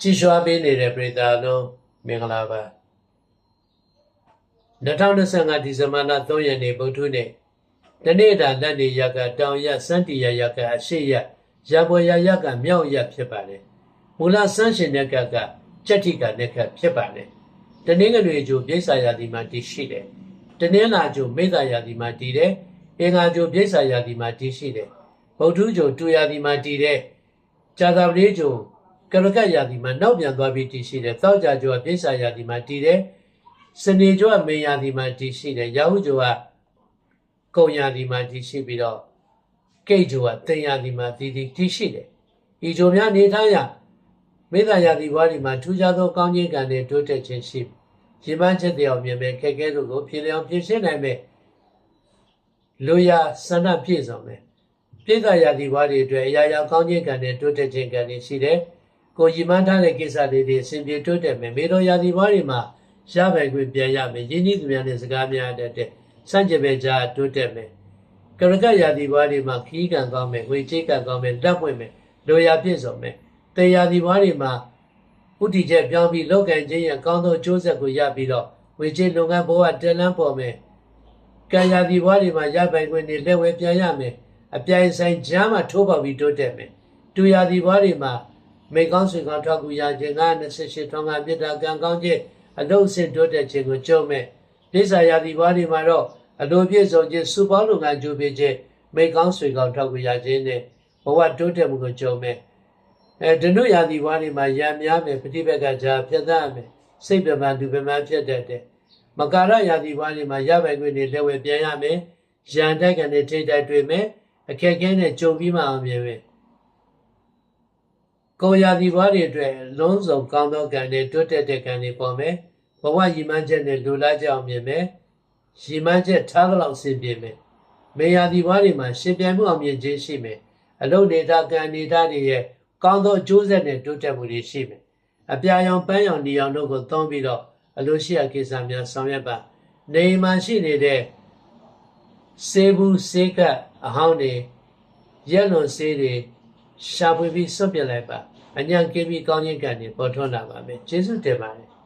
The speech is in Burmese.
ကြည်ရွှာပေးနေတဲ့ပြည်သားလုံးမင်္ဂလာပါ2025ဒီဇင်ဘာလ3ရက်နေ့ဗုဒ္ဓနေ့တနေ့တာလက်နေရကတောင်ရစန်းတီရရကအရှိရရပေါ်ရရကမြောက်ရဖြစ်ပါတယ်မူလစန်းရှင်တဲ့ကကကြက်တိကနဲ့ကဖြစ်ပါတယ်တနင်္ဂနွေကျိုပြိဿာယာတိမှာတည်ရှိတယ်တနင်္လာကျိုမိစ္ဆာယာတိမှာတည်တယ်အင်္ဂါကျိုပြိဿာယာတိမှာတည်ရှိတယ်ဗုဒ္ဓကျိုတူယာတိမှာတည်တယ်ဇာတာပတိကျို ကရကယာတိမှာနောက်ပြန်သွားပြီးတည်ရှိတယ်သောက်ကြကျိုကပြိဿာယာတိမှာတည်တယ်စနေကျိုကမေယာတိမှာတည်ရှိတယ်ရာဟုကျိုကကုံယာတိမှာတည်ရှိပြီးတော့ကိတ်ကျိုကတင်ယာတိမှာတည်တည်တည်ရှိတယ်ဤကျိုများနေထားရမေတ္တာယာတိဘွားဒီမှာထူးခြားသောကောင်းခြင်းကံနဲ့တိုးတက်ခြင်းရှိရေပန်းချက်တရားမြင်မဲ့ခက်ခဲတို့ကိုဖြေလျောင်ဖြည့်ရှင်းနိုင်မဲ့လူရဆန္ဒပြည့်စုံမယ်ပြည့်စုံရာဒီဘွားတွေအတွက်အရာရာကောင်းခြင်းကံနဲ့တိုးတက်ခြင်းကံတွေရှိတယ် ကိုရီမန်းထားတဲ့ကိစ္စတွေတွေအစဉ်ပြေတိုးတက်မယ်မေတော်ရာဒီဘွားတွေမှာရပိုင်ခွင့်ပြန်ရမယ်ရင်းနှီးသူများနဲ့စကားများတတ်တဲ့စန့်ကျင်ပဲကြားတိုးတက်မယ်ကရကရာဒီဘွားတွေမှာခီးကံကောင်းမယ်ဝေချိကံကောင်းမယ်လက်ပွင့်မယ်လူရပြည့်စုံမယ်တေရာဒီဘွားတွေမှာဥတီချက်ပြောင်းပြီးလောက်ကန်ခြင်းရဲ့ကောင်းသောကျိုးဆက်ကိုရပြီးတော့ဝေချေလုပ်ငန်းဘဝတလန်းပေါ်မယ်။ကံရာဒီဘဝတွေမှာရပိုင်ခွင့်တွေလက်ဝဲပြန်ရမယ်။အပြိုင်ဆိုင်ဂျမ်းမှာထိုးပေါက်ပြီးတိုးတက်မယ်။တူရာဒီဘဝတွေမှာ မေကောင်းဆွေကောင်းထောက်ကူရခြင်းက28ထောင်ကပြစ်တာကံကောင်းခြင်းအလုံးစင်တိုးတက်ခြင်းကိုကြုံမယ်။ဒေသရာဒီဘဝတွေမှာတော့အလိုပြည့်စုံခြင်းစုပေါင်းလုပ်ငန်းကြိုးပမ်းခြင်းမေကောင်းဆွေကောင်းထောက်ကူရခြင်းနဲ့ဘဝတိုးတက်မှုကိုကြုံမယ်။အဲဒနုရာသီဘွားတွေမှာရံများမယ်ပฏิဘက်ကကြာဖြတ်သန်းမယ်စိတ်ပြမလူပြမဖြစ်တတ်တယ်မကာရရာသီဘွားတွေမှာရပိုင်ခွင့်တွေလက်ဝဲပြန်ရမယ်ရန်တိုက်ကနေထိတ်တိုက်တွေ့မယ်အခက်အခဲနဲ့ကြုံပြီးမှအောင်မြင်မယ် ကိုယ်ရာသီဘွားတွေအတွက်လုံးစုံကောင်းသောကံတွေတိုးတက်တဲ့ကံတွေပေါ်မယ်ဘဝရည်မှန်းချက်နဲ့လူလားကြအောင်မြင်မယ်ရည်မှန်းချက်ထားသလောက်ဆင်ပြေမယ်မေယာသီဘွားတွေမှာရှင်ပြိုင်မှုအောင်မြင်ခြင်းရှိမယ်အလုတ်နေတာကံနေတာတွေရဲ့ကောင်းသောအကျိုးဆက်နဲ့တိုးတက်မှုတွေရှိမယ်။အပြာရောင်ပန်းရောင်နေရောင်တို့ကိုသုံးပြီးတော့အလိုရှိရာကိစ္စများဆောင်ရွက်ပါ။နေမှာရှိနေတဲ့စေဘူးစေကပ်အဟောင်းတွေရက်လွန်စေးတွေရှာဖွေပြီးစွန့်ပစ်လိုက်ပါ။ အညံကင်းပြီးကောင်းခြင်းကံတွေပေါ်ထွန်းလာပါမယ်။ကျေးဇူးတင်ပါတယ်။